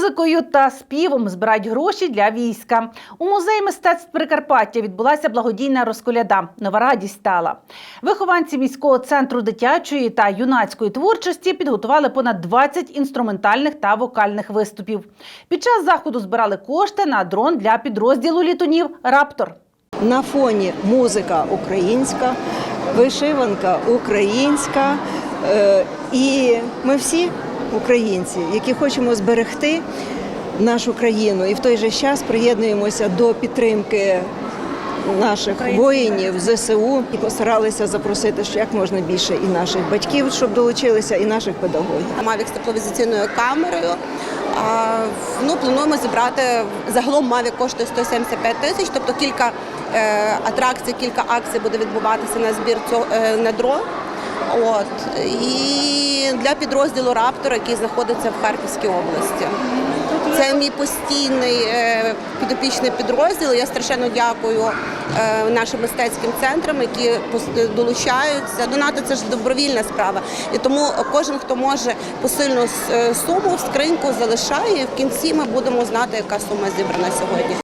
Музикою та співом збирають гроші для війська. У музеї мистецтв Прикарпаття відбулася благодійна розколяда. Нова радість стала. Вихованці міського центру дитячої та юнацької творчості підготували понад 20 інструментальних та вокальних виступів. Під час заходу збирали кошти на дрон для підрозділу літунів Раптор. На фоні музика українська, вишиванка українська. е, І ми всі українці, які хочемо зберегти нашу країну, і в той же час приєднуємося до підтримки наших воїнів ЗСУ і постаралися запросити ще як можна більше і наших батьків, щоб долучилися, і наших педагогів. Mavic з тепловізаційною камерою. А, Ну, плануємо зібрати загалом Mavic коштує 175 тисяч, тобто кілька е, атракцій, кілька акцій буде відбуватися на збір цього е, на дрон. От і для підрозділу Раптор, який знаходиться в Харківській області. Це мій постійний е, підопічний підрозділ. Я страшенно дякую е, нашим мистецьким центрам, які долучаються. Донати це ж добровільна справа. І тому кожен, хто може посильну суму в скриньку залишає. І в кінці ми будемо знати, яка сума зібрана сьогодні.